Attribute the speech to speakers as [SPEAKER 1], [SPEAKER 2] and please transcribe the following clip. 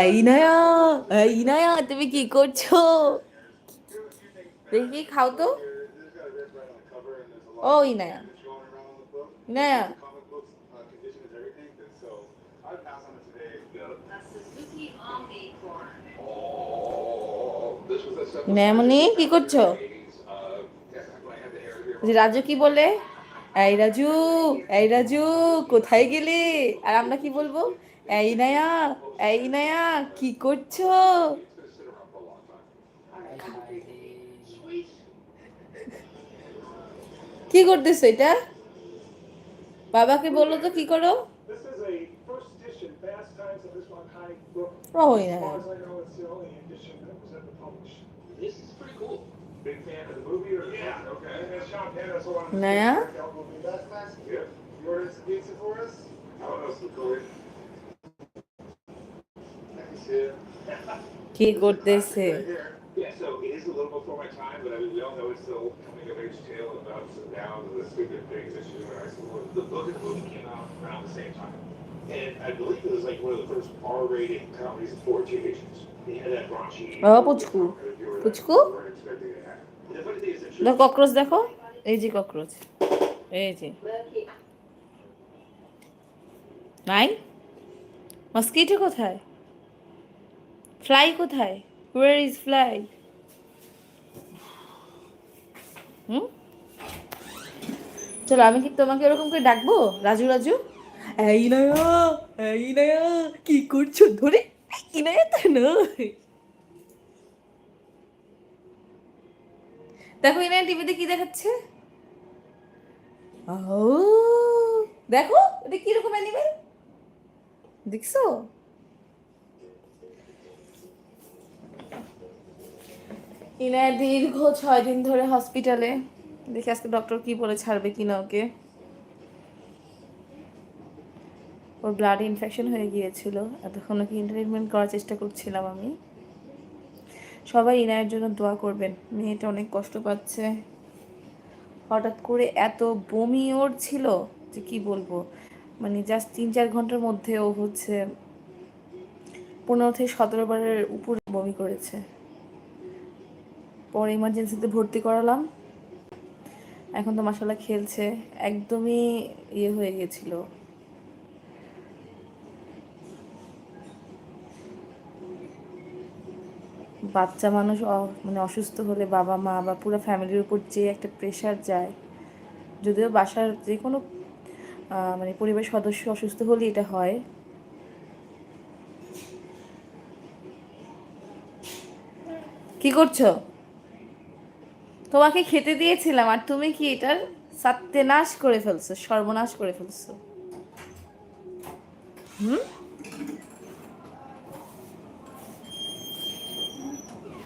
[SPEAKER 1] এই নয়া এই নয়া তুমি কি করছ দেখি খাও তো ও ইনায়া ইনায়া ইনায়ামণি কি করছ রাজু কি বলে এই রাজু এই রাজু কোথায় গেলি আর আমরা কি বলব এই নয়া এই নয়া, কি করছ? কি করতেছো এটা? বাবাকে বলল তো কি করো?
[SPEAKER 2] is a
[SPEAKER 1] কি করতেছে
[SPEAKER 3] Yeah, so it is a little before my time, but I mean, we all know it's still coming of age tale of ups and downs and the stupid things that she in high school. The book and the movie came out around the same time. And I believe it was like one of the first R-rated comedies for teenagers. They had that raunchy.
[SPEAKER 1] ও পুচকু পুচকু
[SPEAKER 3] The
[SPEAKER 1] cockroach দেখো এই যে cockroach এই যে নাই mosquito কোথায় fly কোথায়? ওয়ার ইজ ফ্লাই হুম? চলো আমি কি তোমাকে এরকম করে ডাকবো? রাজু রাজু? এই নয়া এই নয়া কি করছ ধরে? এই নয়া তো নয় দেখো এনে টিভিতে কি দেখাচ্ছে? ও দেখো এটা কীরকম অ্যানিমেল দেখছ? ইনায় দীর্ঘ ছয় দিন ধরে হসপিটালে দেখি আজকে ডক্টর কি বলে ছাড়বে কিনা ওকে। ওর ব্লাড ইনফেকশন হয়ে গিয়েছিল। এতক্ষণ ওকে এন্টারটেনমেন্ট করার চেষ্টা করছিলাম আমি। সবাই ইনায়ের জন্য দোয়া করবেন। মেয়েটা অনেক কষ্ট পাচ্ছে। হঠাৎ করে এত বমি ওর ছিল যে কি বলব? মানে জাস্ট তিন চার ঘণ্টার মধ্যে ও হচ্ছে পনেরো থেকে সতেরো বারের উপরে বমি করেছে। পরে ইমার্জেন্সিতে ভর্তি করালাম। এখন তো মাসাল্লাহ খেলছে। একদমই ইয়ে হয়ে গেছিল। বাচ্চা মানুষ মানে অসুস্থ হলে বাবা, মা বা পুরো ফ্যামিলির উপর যে একটা প্রেশার যায়, যদিও বাসার যে কোনো মানে পরিবার সদস্য অসুস্থ হলে এটা হয়। কি করছ? তোমাকে খেতে দিয়েছিলাম আর তুমি কি এটার সাত্যনাশ করে ফেলছো সর্বনাশ করে ফেলছো? হুম?